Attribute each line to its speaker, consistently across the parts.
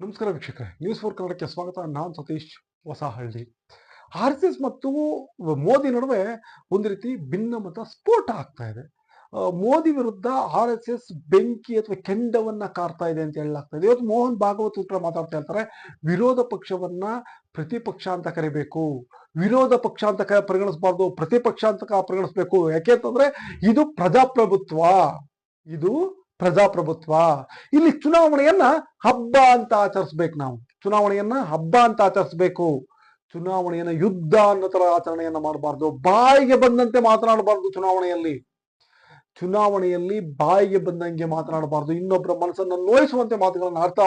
Speaker 1: ನಮಸ್ಕಾರ ವೀಕ್ಷಕರೇ. News four ಕನ್ನಡಕ್ಕೆ ಸ್ವಾಗತ. ನಾನು Satish Hosahalli. R S S ಮತ್ತು ಮೋದಿ ನಡುವೆ ಒಂದು ರೀತಿ ಭಿನ್ನಮತ ಸ್ಫೋಟ ಆಗ್ತಾ ಇದೆ. ಮೋದಿ ವಿರುದ್ಧ ಆರ್ ಎಸ್ ಎಸ್ ಬೆಂಕಿ ಅಥವಾ ಕೆಂಡವನ್ನ ಕಾರ್ತಾ ಇದೆ ಅಂತ ಹೇಳಲಾಗ್ತಾ ಇದೆ. ಇವತ್ತು ಮೋಹನ್ ಭಾಗವತ್ ಉತ್ತರ ಮಾತಾಡ್ತಾ ಇರ್ತಾರೆ. ವಿರೋಧ ಪಕ್ಷವನ್ನ ಪ್ರತಿಪಕ್ಷ ಅಂತ ಕರಿಬೇಕು. ವಿರೋಧ ಪಕ್ಷ ಅಂತ ಪರಿಗಣಿಸಬಾರ್ದು. ಪ್ರತಿಪಕ್ಷ ಅಂತ ಪರಿಗಣಿಸ್ಬೇಕು. ಯಾಕೆ ಅಂತಂದ್ರೆ ಇದು ಪ್ರಜಾಪ್ರಭುತ್ವ. ಇದು ಪ್ರಜಾಪ್ರಭುತ್ವ. ಇಲ್ಲಿ ಚುನಾವಣೆಯನ್ನ ಹಬ್ಬ ಅಂತ ಆಚರಿಸ್ಬೇಕು ನಾವು. ಚುನಾವಣೆಯನ್ನ ಹಬ್ಬ ಅಂತ ಆಚರಿಸ್ಬೇಕು. ಚುನಾವಣೆಯನ್ನ ಯುದ್ಧ ಅನ್ನೋ ತರ ಆಚರಣೆಯನ್ನ ಮಾಡಬಾರ್ದು. ಬಾಯಿಗೆ ಬಂದಂತೆ ಮಾತನಾಡಬಾರ್ದು ಚುನಾವಣೆಯಲ್ಲಿ. ಚುನಾವಣೆಯಲ್ಲಿ ಬಾಯಿಗೆ ಬಂದಂಗೆ ಮಾತನಾಡಬಾರ್ದು. ಇನ್ನೊಬ್ಬರ ಮನಸ್ಸನ್ನು ನೋಯಿಸುವಂತೆ ಮಾತುಗಳನ್ನು ಅರ್ಥ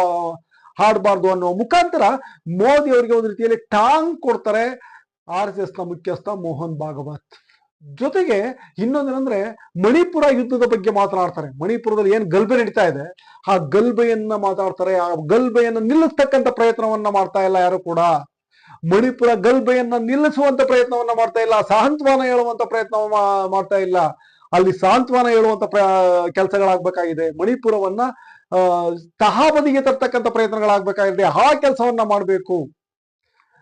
Speaker 1: ಹಾಡಬಾರ್ದು ಅನ್ನೋ ಮುಖಾಂತರ ಮೋದಿ ಅವರಿಗೆ ಒಂದು ರೀತಿಯಲ್ಲಿ ಟಾಂಗ್ ಕೊಡ್ತಾರೆ ಆರ್ ಎಸ್ ಎಸ್ನ ಮುಖ್ಯಸ್ಥ ಮೋಹನ್ ಭಾಗವತ್. ಜೊತೆಗೆ ಇನ್ನೊಂದೇನಂದ್ರೆ ಮಣಿಪುರ ಯುದ್ಧದ ಬಗ್ಗೆ ಮಾತನಾಡ್ತಾರೆ. ಮಣಿಪುರದಲ್ಲಿ ಏನ್ ಗಲ್ಬೆ ನಡೀತಾ ಇದೆ? ಆ ಗಲ್ಬೆಯನ್ನ ಮಾತಾಡ್ತಾರೆ. ಆ ಗಲ್ಬೆಯನ್ನು ನಿಲ್ಲಿಸ್ತಕ್ಕಂಥ ಪ್ರಯತ್ನವನ್ನ ಮಾಡ್ತಾ ಇಲ್ಲ ಯಾರು ಕೂಡ. ಮಣಿಪುರ ಗಲ್ಬೆಯನ್ನ ನಿಲ್ಲಿಸುವಂತ ಪ್ರಯತ್ನವನ್ನ ಮಾಡ್ತಾ ಇಲ್ಲ. ಸಾಂತ್ವನ ಹೇಳುವಂತ ಪ್ರಯತ್ನ ಮಾಡ್ತಾ ಇಲ್ಲ. ಅಲ್ಲಿ ಸಾಂತ್ವನ ಹೇಳುವಂತ ಪ್ರ, ಕೆಲಸಗಳಾಗ್ಬೇಕಾಗಿದೆ. ಮಣಿಪುರವನ್ನ ಅಹ್ ತಹಾಬದಿಗೆ ತರ್ತಕ್ಕಂಥ ಪ್ರಯತ್ನಗಳಾಗ್ಬೇಕಾಗಿದೆ. ಆ ಕೆಲಸವನ್ನ ಮಾಡಬೇಕು.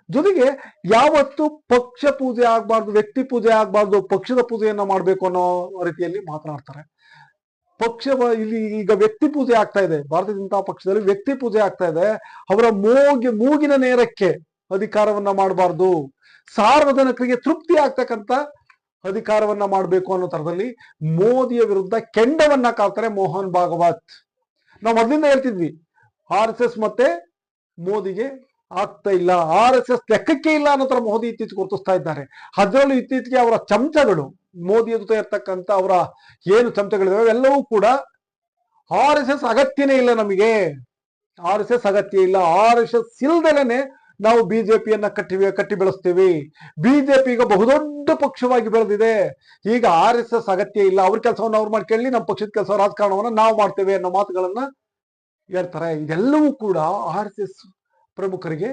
Speaker 1: ಜೊತೆಗೆ ಯಾವತ್ತು ಪಕ್ಷ ಪೂಜೆ ಆಗ್ಬಾರ್ದು, ವ್ಯಕ್ತಿ ಪೂಜೆ ಆಗ್ಬಾರ್ದು, ಪಕ್ಷದ ಪೂಜೆಯನ್ನ ಮಾಡ್ಬೇಕು ಅನ್ನೋ ರೀತಿಯಲ್ಲಿ ಮಾತನಾಡ್ತಾರೆ. ಪಕ್ಷ ಇಲ್ಲಿ ಈಗ ವ್ಯಕ್ತಿ ಪೂಜೆ ಆಗ್ತಾ ಇದೆ. ಭಾರತೀಯ ಜನತಾ ಪಕ್ಷದಲ್ಲಿ ವ್ಯಕ್ತಿ ಪೂಜೆ ಆಗ್ತಾ ಇದೆ. ಅವರ ಮೂಗಿ, ಮೂಗಿನ ನೇರಕ್ಕೆ ಅಧಿಕಾರವನ್ನ ಮಾಡಬಾರ್ದು. ಸಾರ್ವಜನಿಕರಿಗೆ ತೃಪ್ತಿ ಆಗ್ತಕ್ಕಂತ ಅಧಿಕಾರವನ್ನ ಮಾಡಬೇಕು ಅನ್ನೋ ತರದಲ್ಲಿ ಮೋದಿಯ ವಿರುದ್ಧ ಕೆಂಡವನ್ನ ಕಾಲ್ತಾರೆ ಮೋಹನ್ ಭಾಗವತ್. ನಾವು ಮೊದಲಿಂದ ಹೇಳ್ತಿದ್ವಿ, ಆರ್ ಎಸ್ ಎಸ್ ಮತ್ತೆ ಮೋದಿಗೆ ಆಗ್ತಾ ಇಲ್ಲ, ಆರ್ ಎಸ್ ಎಸ್ ಲೆಕ್ಕಕ್ಕೆ ಇಲ್ಲ ಅನ್ನೋ ತರ ಮೋದಿ ಇತ್ತೀಚೆಗೆ ಗುರುತಿಸ್ತಾ ಇದ್ದಾರೆ. ಅದರಲ್ಲೂ ಇತ್ತೀಚೆಗೆ ಅವರ ಚಮಚಗಳು ಮೋದಿಯ ಜೊತೆ ಇರ್ತಕ್ಕಂಥ ಅವರ ಏನು ಚಮಚಗಳಿದಾವೆ ಎಲ್ಲವೂ ಕೂಡ ಆರ್ ಎಸ್ ಎಸ್ ಅಗತ್ಯನೇ ಇಲ್ಲ ನಮಗೆ. ಆರ್ ಎಸ್ ಎಸ್ ಅಗತ್ಯ ಇಲ್ಲ, ಆರ್ ಎಸ್ ಎಸ್ ಇಲ್ದಲೇನೆ ನಾವು ಬಿಜೆಪಿಯನ್ನ ಕಟ್ಟಿ ಕಟ್ಟಿ ಬೆಳೆಸ್ತೀವಿ. ಬಿಜೆಪಿ ಈಗ ಬಹುದೊಡ್ಡ ಪಕ್ಷವಾಗಿ ಬೆಳೆದಿದೆ. ಈಗ ಆರ್ ಎಸ್ ಎಸ್ ಅಗತ್ಯ ಇಲ್ಲ, ಅವ್ರ ಕೆಲಸವನ್ನು ಅವ್ರು ಮಾಡ್ಕೊಳ್ಳಿ, ನಮ್ಮ ಪಕ್ಷದ ಕೆಲಸ, ರಾಜಕಾರಣವನ್ನು ನಾವು ಮಾಡ್ತೇವೆ ಅನ್ನೋ ಮಾತುಗಳನ್ನ ಹೇಳ್ತಾರೆ. ಇದೆಲ್ಲವೂ ಕೂಡ ಆರ್ ಎಸ್ ಎಸ್ ಪ್ರಮುಖರಿಗೆ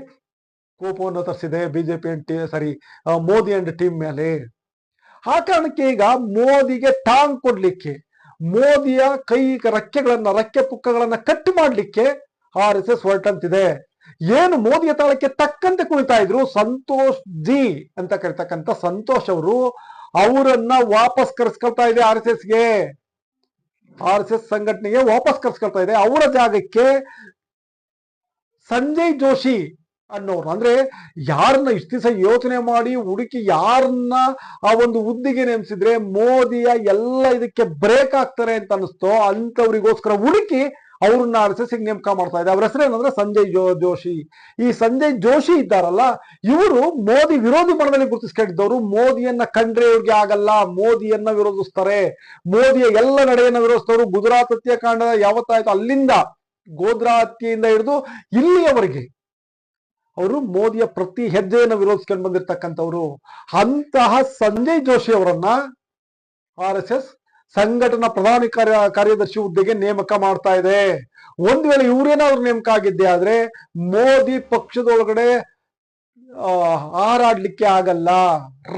Speaker 1: ಕೋಪವನ್ನು ತರಿಸಿದೆ. BJP and sorry Modi and team ಮೇಲೆ. ಆ ಕಾರಣಕ್ಕೆ ಈಗ ಮೋದಿಗೆ ಟಾಂಗ್ ಕೊಡ್ಲಿಕ್ಕೆ, ಮೋದಿಯ ಕೈ ರಕ್ಕೆಗಳನ್ನ, ರಕ್ಕೆ ಪುಕ್ಕಗಳನ್ನ ಕಟ್ ಮಾಡ್ಲಿಕ್ಕೆ ಆರ್ ಎಸ್ ಎಸ್ ಹೊರಟಂತಿದೆ. ಏನು ಮೋದಿಯ ತಾಳಕ್ಕೆ ತಕ್ಕಂತೆ ಕುಳಿತಾ ಇದ್ರು? ಸಂತೋಷ್ ಜಿ ಅಂತ ಕರಿತಕ್ಕಂತ ಸಂತೋಷ್ ಅವರು ಅವರನ್ನ ವಾಪಸ್ ಕರೆಸ್ಕೊಳ್ತಾ ಇದೆ ಆರ್ ಎಸ್ ಎಸ್ಗೆ. ಆರ್ ಎಸ್ ಎಸ್ ಸಂಘಟನೆಗೆ ವಾಪಸ್ ಕರೆಸ್ಕೊಳ್ತಾ ಇದೆ. ಅವರ ಜಾಗಕ್ಕೆ ಸಂಜಯ್ ಜೋಶಿ ಅನ್ನೋರು. ಅಂದ್ರೆ ಯಾರನ್ನ ಇಷ್ಟು ದಿವಸ ಯೋಚನೆ ಮಾಡಿ ಹುಡುಕಿ ಯಾರನ್ನ ಆ ಒಂದು ಹುದ್ದೆಗೆ ನೇಮಿಸಿದ್ರೆ ಮೋದಿಯ ಎಲ್ಲ ಇದಕ್ಕೆ ಬ್ರೇಕ್ ಆಗ್ತಾರೆ ಅಂತ ಅನಿಸ್ತೋ ಅಂತವರಿಗೋಸ್ಕರ ಹುಡುಕಿ ಅವ್ರನ್ನ ಆರ್ ಎಸ್ ಎಸ್ ನೇಮಕ ಮಾಡ್ತಾ ಇದೆ ಅವ್ರ ಹೆಸರು ಏನಂದ್ರೆ ಸಂಜಯ್ ಜೋ ಜೋಶಿ. ಈ ಸಂಜಯ್ ಜೋಶಿ ಇದ್ದಾರಲ್ಲ, ಇವರು ಮೋದಿ ವಿರೋಧಿ ಬಣದಲ್ಲಿ ಗುರುತಿಸ್ಕೊಂಡಿದ್ದವರು. ಮೋದಿಯನ್ನ ಕಂಡ್ರೆ ಇವ್ರಿಗೆ ಆಗಲ್ಲ, ಮೋದಿಯನ್ನ ವಿರೋಧಿಸ್ತಾರೆ. ಮೋದಿಯ ಎಲ್ಲ ನಡೆಯನ್ನ ವಿರೋಧಿಸಿದವರು ಗುಜರಾತ್ ಹತ್ಯಾಕಾಂಡ ಯಾವತ್ತಾಯ್ತು ಅಲ್ಲಿಂದ ಗೋಧ್ರಾ ಹತ್ಯೆಯಿಂದ ಹಿಡಿದು ಇಲ್ಲಿಯವರೆಗೆ ಅವರು ಮೋದಿಯ ಪ್ರತಿ ಹೆಜ್ಜೆಯನ್ನು ವಿರೋಧಿಸ್ಕೊಂಡು ಬಂದಿರತಕ್ಕಂಥವ್ರು, ಅಂತಹ ಸಂಜಯ್ ಜೋಶಿ ಅವರನ್ನ ಆರ್ ಎಸ್ ಎಸ್ ಸಂಘಟನಾ ಪ್ರಧಾನ ಕಾರ್ಯ, ಕಾರ್ಯದರ್ಶಿ ಹುದ್ದೆಗೆ ನೇಮಕ ಮಾಡ್ತಾ ಇದೆ. ಒಂದ್ ವೇಳೆ ಇವ್ರೇನಾದ್ರು ನೇಮಕ ಆಗಿದ್ದೆ ಆದ್ರೆ ಮೋದಿ ಪಕ್ಷದೊಳಗಡೆ ಹಾರಾಡ್ಲಿಕ್ಕೆ ಆಗಲ್ಲ.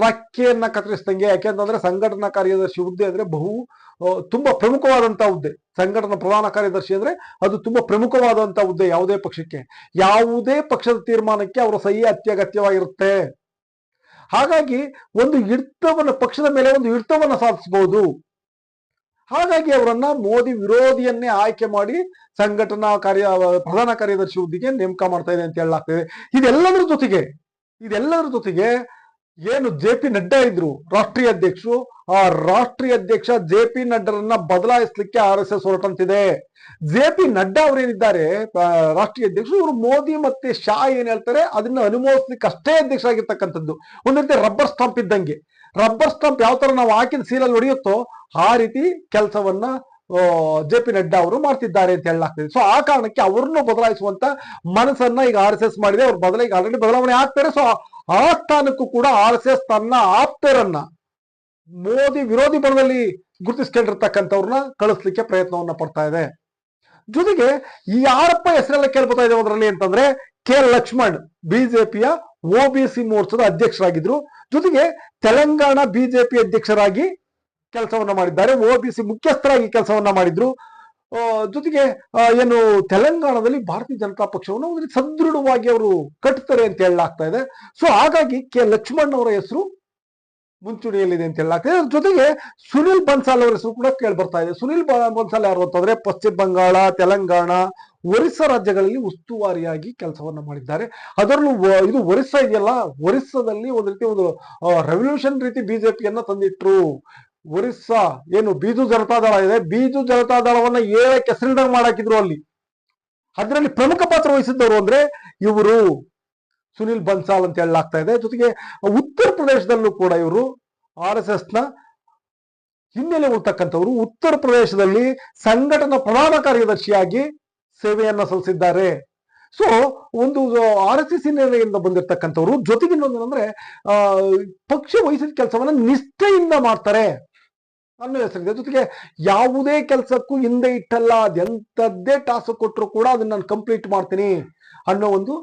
Speaker 1: ರಕ್ಕೆಯನ್ನ ಕತ್ತರಿಸ್ದಂಗೆ ಯಾಕೆಂತಂದ್ರೆ ಸಂಘಟನಾ ಕಾರ್ಯದರ್ಶಿ ಹುದ್ದೆ ಅಂದ್ರೆ ಬಹು ತುಂಬಾ ಪ್ರಮುಖವಾದಂತಹ ಹುದ್ದೆ. ಸಂಘಟನಾ ಪ್ರಧಾನ ಕಾರ್ಯದರ್ಶಿ ಅಂದ್ರೆ ಅದು ತುಂಬಾ ಪ್ರಮುಖವಾದಂತಹ ಹುದ್ದೆ ಯಾವುದೇ ಪಕ್ಷಕ್ಕೆ. ಯಾವುದೇ ಪಕ್ಷದ ತೀರ್ಮಾನಕ್ಕೆ ಅವರ ಸಹಿ ಅತ್ಯಗತ್ಯವಾಗಿರುತ್ತೆ. ಹಾಗಾಗಿ ಒಂದು ಹಿಡಿತವನ್ನು, ಪಕ್ಷದ ಮೇಲೆ ಒಂದು ಹಿಡಿತವನ್ನು ಸಾಧಿಸಬಹುದು ಹಾಗಾಗಿ ಅವರನ್ನ ಮೋದಿ ವಿರೋಧಿಯನ್ನೇ ಆಯ್ಕೆ ಮಾಡಿ ಸಂಘಟನಾ ಕಾರ್ಯ, ಪ್ರಧಾನ ಕಾರ್ಯದರ್ಶಿ ಹುದ್ದೆಗೆ ನೇಮಕ ಮಾಡ್ತಾ ಇದೆ ಅಂತ ಹೇಳಲಾಗ್ತದೆ. ಇದೆಲ್ಲದರ ಜೊತೆಗೆ ಇದೆಲ್ಲದರ ಜೊತೆಗೆ ಏನು ಜೆ ಪಿ ನಡ್ಡಾ ಇದ್ರು? ರಾಷ್ಟ್ರೀಯ ಅಧ್ಯಕ್ಷರು? ಆ ರಾಷ್ಟ್ರೀಯ ಅಧ್ಯಕ್ಷ ಜೆ ಪಿ ನಡ್ಡರನ್ನ ಬದಲಾಯಿಸಲಿಕ್ಕೆ ಆರ್ ಎಸ್ ಎಸ್ ಹೊರಟಂತಿದೆ. ಜೆ ಪಿ ನಡ್ಡಾ ಅವರೇನಿದ್ದಾರೆ? ರಾಷ್ಟ್ರೀಯ ಅಧ್ಯಕ್ಷರು. ಇವರು ಮೋದಿ ಮತ್ತೆ ಶಾ ಏನ್ ಹೇಳ್ತಾರೆ? ಅದನ್ನ ಅನುಮೋದಿಸಲಿಕ್ಕೆ ಅಷ್ಟೇ ಅಧ್ಯಕ್ಷರಾಗಿರ್ತಕ್ಕಂಥದ್ದು ಒಂದ್ ರೀತಿ ರಬ್ಬರ್ ಸ್ಟಾಂಪ್ ಇದ್ದಂಗೆ. ರಬ್ಬರ್ ಸ್ಟಾಂಪ್ ಯಾವ ತರ ನಾವು ಹಾಕಿದ ಸೀಲಲ್ಲಿ ಹೊಡೆಯುತ್ತೋ, ಆ ರೀತಿ ಕೆಲಸವನ್ನ ಜೆ ಪಿ ನಡ್ಡಾ ಅವರು ಮಾಡ್ತಿದ್ದಾರೆ ಅಂತ ಹೇಳಲಾಗ್ತದೆ. ಸೊ ಆ ಕಾರಣಕ್ಕೆ ಅವ್ರನ್ನು ಬದಲಾಯಿಸುವಂತ ಮನಸ್ಸನ್ನ ಈಗ ಆರ್ ಎಸ್ ಎಸ್ ಮಾಡಿದೆ. ಅವ್ರ ಈಗ ಆಲ್ರೆಡಿ ಬದಲಾವಣೆ ಆಗ್ತಾರೆ. ಸೊ ಆ ಸ್ಥಾನಕ್ಕೂ ಕೂಡ ಆರ್ ಎಸ್ ಎಸ್ ತನ್ನ ಆಪ್ತರನ್ನ ಮೋದಿ ವಿರೋಧಿ ಬಲದಲ್ಲಿ ಗುರುತಿಸ್ಕೊಂಡಿರ್ತಕ್ಕಂಥವ್ರನ್ನ ಕಳಿಸ್ಲಿಕ್ಕೆ ಪ್ರಯತ್ನವನ್ನ ಪಡ್ತಾ ಇದೆ. ಜೊತೆಗೆ ಈ ಯಾರಪ್ಪ ಹೆಸರೆಲ್ಲ ಕೇಳ್ಬೋತಾ ಇದೆ ಅದರಲ್ಲಿ ಅಂತಂದ್ರೆ ಕೆ ಲಕ್ಷ್ಮಣ್, ಬಿಜೆಪಿಯ ಸಿ ಮೋರ್ಚಾದ ಅಧ್ಯಕ್ಷರಾಗಿದ್ರು. ಜೊತೆಗೆ ತೆಲಂಗಾಣ ಬಿಜೆಪಿ ಅಧ್ಯಕ್ಷರಾಗಿ ಕೆಲಸವನ್ನ ಮಾಡಿದ್ದಾರೆ. ಒ ಬಿ ಸಿ ಮುಖ್ಯಸ್ಥರಾಗಿ ಕೆಲಸವನ್ನ ಮಾಡಿದ್ರು. ಜೊತೆಗೆ ಏನು ತೆಲಂಗಾಣದಲ್ಲಿ ಭಾರತೀಯ ಜನತಾ ಪಕ್ಷವನ್ನು ಒಂದು ಸದೃಢವಾಗಿ ಅವರು ಕಟ್ತಾರೆ ಅಂತ ಹೇಳಲಾಗ್ತಾ ಇದೆ. ಸೊ ಹಾಗಾಗಿ ಕೆ ಲಕ್ಷ್ಮಣ್ ಅವರ ಹೆಸರು ಮುಂಚೂಣಿಯಲ್ಲಿದೆ ಅಂತ ಹೇಳಲಾಗ್ತದೆ ಜೊತೆಗೆ ಸುನಿಲ್ ಬನ್ಸಾಲ್ ಅವರ ಹೆಸರು ಕೂಡ ಕೇಳಿ ಬರ್ತಾ ಇದೆ. ಸುನಿಲ್ ಬನ್ಸಾಲ್ ಯಾರು ಅಂತಂದ್ರೆ ಪಶ್ಚಿಮ ಬಂಗಾಳ, ತೆಲಂಗಾಣ, ಒರಿಸ್ಸಾ ರಾಜ್ಯಗಳಲ್ಲಿ ಉಸ್ತುವಾರಿಯಾಗಿ ಕೆಲಸವನ್ನ ಮಾಡಿದ್ದಾರೆ. ಅದರಲ್ಲೂ ಇದು ಒರಿಸ್ಸಾ ಇದೆಯಲ್ಲ, ಒರಿಸ್ಸಾದಲ್ಲಿ ಒಂದು ರೀತಿ ಒಂದು ರೆವಲ್ಯೂಷನ್ ರೀತಿ ಬಿಜೆಪಿಯನ್ನ ತಂದಿಟ್ರು. ಒರಿಸ್ಸಾ ಏನು ಬೀಜು ಜನತಾದಳ ಇದೆ. ಬೀಜು ಜನತಾದಳವನ್ನ ಏಳೆ ಕೆಸರಿದಾಗ ಮಾಡಾಕಿದ್ರು ಅಲ್ಲಿ. ಅದರಲ್ಲಿ ಪ್ರಮುಖ ಪಾತ್ರ ವಹಿಸಿದ್ದವರು ಅಂದ್ರೆ ಇವರು ಸುನಿಲ್ ಬನ್ಸಾಲ್ ಅಂತ ಹೇಳಲಾಗ್ತಾ ಇದೆ. ಜೊತೆಗೆ ಉತ್ತರ ಪ್ರದೇಶದಲ್ಲೂ ಕೂಡ ಇವರು ಆರ್ ಎಸ್ ಎಸ್ನ ಹಿನ್ನೆಲೆ ಉಳ್ತಕ್ಕಂಥವ್ರು. ಉತ್ತರ ಪ್ರದೇಶದಲ್ಲಿ ಸಂಘಟನಾ ಪ್ರಧಾನ ಕಾರ್ಯದರ್ಶಿಯಾಗಿ ಸೇವೆಯನ್ನ ಸಲ್ಲಿಸಿದ್ದಾರೆ. ಸೊ ಒಂದು ಆರ್ ಎಸ್ ಎಸ್ ಹಿನ್ನೆಲೆಯಿಂದ ಬಂದಿರತಕ್ಕಂಥವ್ರು. ಜೊತೆಗೆ ಇನ್ನೊಂದು ಅಂದ್ರೆ ಆ, ಪಕ್ಷ ವಹಿಸಿದ ಕೆಲಸವನ್ನ ನಿಷ್ಠೆಯಿಂದ ಮಾಡ್ತಾರೆ. ಅನ್ನೋ ಹೆಸರಿದೆ ಜೊತೆಗೆ ಯಾವುದೇ ಕೆಲಸಕ್ಕೂ ಹಿಂದೆ ಇಟ್ಟಲ್ಲ, ಅದೆಂಥದ್ದೇ ಟಾಸ್ಕ್ ಕೊಟ್ಟರು ಕೂಡ ಅದನ್ನ ನಾನು ಕಂಪ್ಲೀಟ್ ಮಾಡ್ತೀನಿ ಅನ್ನೋ ಒಂದು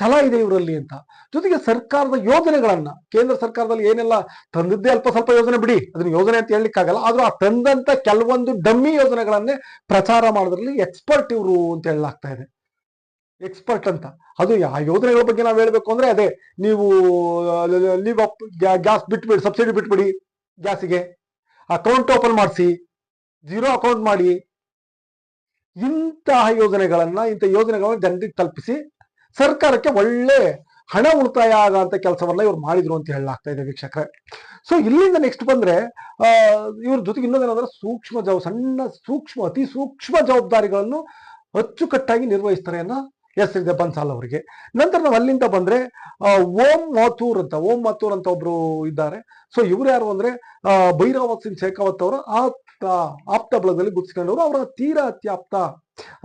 Speaker 1: ಛಲ ಇದೆ ಇವರಲ್ಲಿ ಅಂತ. ಜೊತೆಗೆ ಸರ್ಕಾರದ ಯೋಜನೆಗಳನ್ನ, ಕೇಂದ್ರ ಸರ್ಕಾರದಲ್ಲಿ ಏನೆಲ್ಲ ತಂದಿದ್ದೇ ಅಲ್ಪ ಸ್ವಲ್ಪ ಯೋಜನೆ ಬಿಡಿ, ಅದನ್ನ ಯೋಜನೆ ಅಂತ ಹೇಳಲಿಕ್ಕಾಗಲ್ಲ, ಆದ್ರೂ ಆ ತಂದಂತ ಕೆಲವೊಂದು ಡಮ್ಮಿ ಯೋಜನೆಗಳನ್ನೇ ಪ್ರಚಾರ ಮಾಡೋದ್ರಲ್ಲಿ ಎಕ್ಸ್ಪರ್ಟ್ ಇವರು ಅಂತ ಹೇಳಲಾಗ್ತಾ ಇದೆ. ಎಕ್ಸ್ಪರ್ಟ್ ಅಂತ. ಅದು ಆ ಯೋಜನೆಗಳ ಬಗ್ಗೆ ನಾವು ಹೇಳಬೇಕು ಅಂದ್ರೆ ಅದೇ, ನೀವು ಗ್ಯಾಸ್ ಬಿಟ್ಬಿಡಿ, ಸಬ್ಸಿಡಿ ಬಿಟ್ಬಿಡಿ ಗ್ಯಾಸಿಗೆ ಅಕೌಂಟ್ ಓಪನ್ ಮಾಡಿಸಿ, ಜೀರೋ ಅಕೌಂಟ್ ಮಾಡಿ, ಇಂತಹ ಯೋಜನೆಗಳನ್ನ, ಇಂಥ ಯೋಜನೆಗಳನ್ನ ಜನರಿಗೆ ತಲುಪಿಸಿ ಸರ್ಕಾರಕ್ಕೆ ಒಳ್ಳೆ ಹಣ ಉಳಿತಾಯ ಆಗಂತ ಕೆಲಸವನ್ನ ಇವ್ರು ಮಾಡಿದ್ರು ಅಂತ ಹೇಳಲಾಗ್ತಾ ಇದೆ ವೀಕ್ಷಕರೇ. ಸೊ ಇಲ್ಲಿಂದ ನೆಕ್ಸ್ಟ್ ಬಂದ್ರೆ ಇವ್ರ ಜೊತೆಗೆ ಇನ್ನೊಂದೇನಂದ್ರೆ ಸೂಕ್ಷ್ಮ ಜವಾಬ್ ಸಣ್ಣ ಸೂಕ್ಷ್ಮ, ಅತಿ ಸೂಕ್ಷ್ಮ ಜವಾಬ್ದಾರಿಗಳನ್ನು ಅಚ್ಚುಕಟ್ಟಾಗಿ ನಿರ್ವಹಿಸ್ತಾರೆ ಅನ್ನೋ ಹೆಸರಿದೆ ಬನ್ಸಾಲ್ ಅವರಿಗೆ. ನಂತರ ನಾವು ಅಲ್ಲಿಂದ ಬಂದ್ರೆ ಓಂ ಮಾಥೂರ್ ಅಂತ, ಓಂ ಮಾಥೂರ್ ಅಂತ ಒಬ್ರು ಇದ್ದಾರೆ. ಸೊ ಇವ್ರು ಯಾರು ಅಂದ್ರೆ ಭೈರವತ್ ಭೈರವ ಸಿಂಗ್ ಶೇಖಾವತ್ ಅವರು ಆಪ್ತ ಆಪ್ತ ಬಳಗದಲ್ಲಿ ಗುರ್ಸ್ಕೊಂಡವರು ಅವರ ತೀರಾ ಅತ್ಯಾಪ್ತ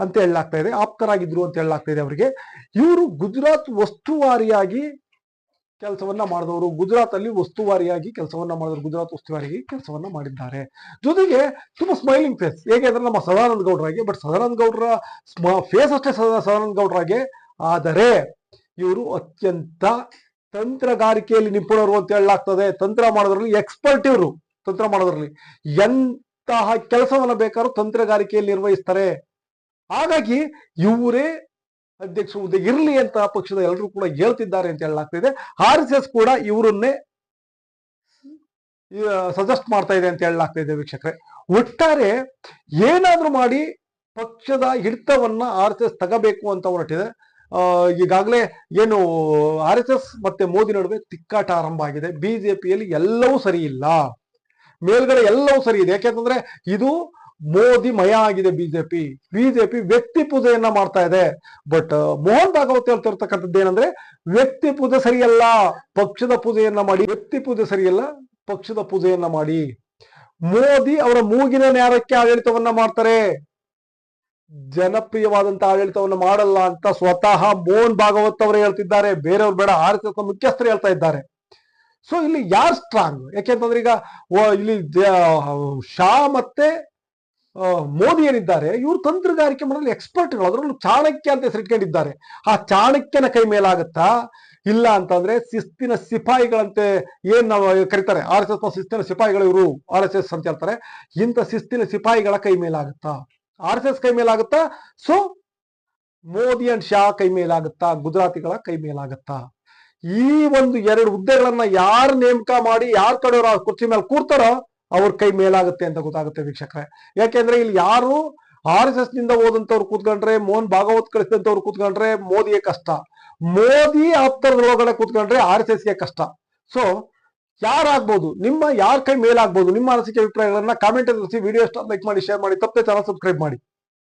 Speaker 1: ಅಂತ ಹೇಳಲಾಗ್ತಾ ಇದೆ. ಆಪ್ತರಾಗಿದ್ರು ಅಂತ ಹೇಳಲಾಗ್ತಾ ಇದೆ ಅವರಿಗೆ. ಇವರು ಗುಜರಾತ್ ವಸ್ತುವಾರಿಯಾಗಿ ಕೆಲಸವನ್ನ ಮಾಡಿದವರು ಗುಜರಾತ್ ಅಲ್ಲಿ ಉಸ್ತುವಾರಿಯಾಗಿ ಕೆಲಸವನ್ನ ಮಾಡಿದವರು ಗುಜರಾತ್ ಉಸ್ತುವಾರಿಯಾಗಿ ಕೆಲಸವನ್ನ ಮಾಡಿದ್ದಾರೆ. ಜೊತೆಗೆ ತುಂಬಾ ಸ್ಮೈಲಿಂಗ್ ಫೇಸ್ ಹೇಗೆ ಅಂದ್ರೆ ನಮ್ಮ ಸದಾನಂದ ಗೌಡ್ರಾಗೆ ಬಟ್ ಸದಾನಂದ ಗೌಡ್ರ ಫೇಸ್ ಅಷ್ಟೇ ಸದಾ ಸದಾನಂದ ಗೌಡ್ರಾಗೆ. ಆದರೆ ಇವರು ಅತ್ಯಂತ ತಂತ್ರಗಾರಿಕೆಯಲ್ಲಿ ನಿಪುಣರು ಅಂತ ಹೇಳಲಾಗ್ತದೆ. ತಂತ್ರ ಮಾಡೋದ್ರಲ್ಲಿ ಎಕ್ಸ್ಪರ್ಟ್ ಇವರು, ತಂತ್ರ ಮಾಡೋದ್ರಲ್ಲಿ. ಎಂತಹ ಕೆಲಸವನ್ನ ಬೇಕಾದ್ರೂ ತಂತ್ರಗಾರಿಕೆಯಲ್ಲಿ ನಿರ್ವಹಿಸ್ತಾರೆ. ಹಾಗಾಗಿ ಇವರೇ ಅಧ್ಯಕ್ಷ ಹುದ್ದೆ ಇರಲಿ ಅಂತ ಪಕ್ಷದ ಎಲ್ಲರೂ ಕೂಡ ಹೇಳ್ತಿದ್ದಾರೆ ಅಂತ ಹೇಳಲಾಗ್ತಿದೆ. ಆರ್ ಎಸ್ ಎಸ್ ಕೂಡ ಇವರನ್ನೇ ಸಜೆಸ್ಟ್ ಮಾಡ್ತಾ ಇದೆ ಅಂತ ಹೇಳಲಾಗ್ತಾ ಇದೆ ವೀಕ್ಷಕರೇ. ಒಟ್ಟಾರೆ ಏನಾದ್ರೂ ಮಾಡಿ ಪಕ್ಷದ ಹಿಡಿತವನ್ನ ಆರ್ ಎಸ್ ಎಸ್ ತಗಬೇಕು ಅಂತ ಹೊರಟಿದೆ. ಈಗಾಗಲೇ ಏನು ಆರ್ ಎಸ್ ಎಸ್ ಮತ್ತೆ ಮೋದಿ ನಡುವೆ ತಿಕ್ಕಾಟ ಆರಂಭ ಆಗಿದೆ. ಬಿಜೆಪಿಯಲ್ಲಿ ಎಲ್ಲವೂ ಸರಿ ಇಲ್ಲ. ಮೇಲ್ಗಡೆ ಎಲ್ಲವೂ ಸರಿ ಇದೆ. ಯಾಕೆಂತಂದ್ರೆ ಇದು ಮೋದಿ ಮಯ ಆಗಿದೆ ಬಿಜೆಪಿ. ಬಿಜೆಪಿ ವ್ಯಕ್ತಿ ಪೂಜೆಯನ್ನ ಮಾಡ್ತಾ ಇದೆ. ಬಟ್ ಮೋಹನ್ ಭಾಗವತ್ ಹೇಳ್ತಿರ್ತಕ್ಕಂಥದ್ದು ಏನಂದ್ರೆ, ವ್ಯಕ್ತಿ ಪೂಜೆ ಸರಿಯಲ್ಲ, ಪಕ್ಷದ ಪೂಜೆಯನ್ನ ಮಾಡಿ. ವ್ಯಕ್ತಿ ಪೂಜೆ ಸರಿಯಲ್ಲ, ಪಕ್ಷದ ಪೂಜೆಯನ್ನ ಮಾಡಿ. ಮೋದಿ ಅವರ ಮೂಗಿನ ನ್ಯಾಯಕ್ಕೆ ಆಡಳಿತವನ್ನ ಮಾಡ್ತಾರೆ. ಜನಪ್ರಿಯವಾದಂತ ಆಡಳಿತವನ್ನು ಮಾಡಲ್ಲ ಅಂತ ಸ್ವತಃ ಮೋಹನ್ ಭಾಗವತ್ ಅವರು ಹೇಳ್ತಿದ್ದಾರೆ. ಬೇರೆಯವ್ರು ಬೇಡ ಎಸ್ ಮುಖ್ಯಸ್ಥರು ಹೇಳ್ತಾ ಇದ್ದಾರೆ. ಸೊ ಇಲ್ಲಿ ಯಾರು ಸ್ಟ್ರಾಂಗ್ ಯಾಕೆಂತಂದ್ರೆ ಈಗ ಇಲ್ಲಿ ಶಾ ಮತ್ತೆ ಮೋದಿ ಏನಿದ್ದಾರೆ, ಇವರು ತಂತ್ರಗಾರಿಕೆ ಮಾಡಲು ಎಕ್ಸ್ಪರ್ಟ್ಗಳು ಅದರಲ್ಲೂ ಚಾಣಕ್ಯ ಅಂತ ಹೆಸರಿಟ್ಕೊಂಡಿದ್ದಾರೆ ಆ ಚಾಣಕ್ಯನ ಕೈ ಮೇಲಾಗುತ್ತಾ? ಇಲ್ಲ ಅಂತಂದ್ರೆ ಶಿಸ್ತಿನ ಸಿಪಾಯಿಗಳಂತೆ ಏನ್ ನಾವು ಕರೀತಾರೆ? ಆರ್ ಎಸ್ ಎಸ್ ಶಿಸ್ತಿನ ಸಿಪಾಯಿಗಳು ಇವರು, ಆರ್ ಎಸ್ ಎಸ್ ಅಂತ ಹೇಳ್ತಾರೆ. ಇಂಥ ಶಿಸ್ತಿನ ಸಿಪಾಯಿಗಳ ಕೈ ಮೇಲಾಗುತ್ತಾ? ಆರ್ ಎಸ್ ಎಸ್ ಕೈ ಮೇಲಾಗುತ್ತಾ? ಸೊ ಮೋದಿ ಅಂಡ್ ಶಾ ಕೈ ಮೇಲಾಗುತ್ತಾ? ಗುಜರಾತಿಗಳ ಕೈ ಮೇಲಾಗುತ್ತಾ? ಈ ಒಂದು ಎರಡು ಹುದ್ದೆಗಳನ್ನ ಯಾರು ನೇಮಕ ಮಾಡಿ, ಯಾರ ಕಡೆಯವರು ಕುರ್ಚಿ ಮೇಲೆ ಕೂರ್ತಾರೋ ಅವ್ರ ಕೈ ಮೇಲಾಗುತ್ತೆ ಅಂತ ಗೊತ್ತಾಗುತ್ತೆ ವೀಕ್ಷಕರೇ. ಯಾಕೆಂದ್ರೆ ಇಲ್ಲಿ ಯಾರು ಆರ್ ಎಸ್ ಎಸ್ನಿಂದ ಹೋದಂತವ್ರು ಕೂತ್ಕೊಂಡ್ರೆ, ಮೋಹನ್ ಭಾಗವತ್ ಕಳಿಸಿದಂತವ್ರು ಕೂತ್ಕೊಂಡ್ರೆ ಮೋದಿಗೆ ಕಷ್ಟ. ಮೋದಿ ಆಪ್ತರದೊಳಗಡೆ ಕೂತ್ಕೊಂಡ್ರೆ ಆರ್ ಎಸ್ ಎಸ್ಗೆ ಕಷ್ಟ. ಸೊ ಯಾರಾಗ್ಬೋದು, ನಿಮ್ಮ ಯಾರ ಕೈ ಮೇಲಾಗ್ಬೋದು, ನಿಮ್ಮ ಅನಿಸಿಕೆ ಅಭಿಪ್ರಾಯಗಳನ್ನ ಕಾಮೆಂಟ್ ತಿಳಿಸಿ ವಿಡಿಯೋ ಲೈಕ್ ಮಾಡಿ ಶೇರ್ ಮಾಡಿ, ತಪ್ಪದೆ ಚಾನಲ್ ಸಬ್ಸ್ಕ್ರೈಬ್ ಮಾಡಿ.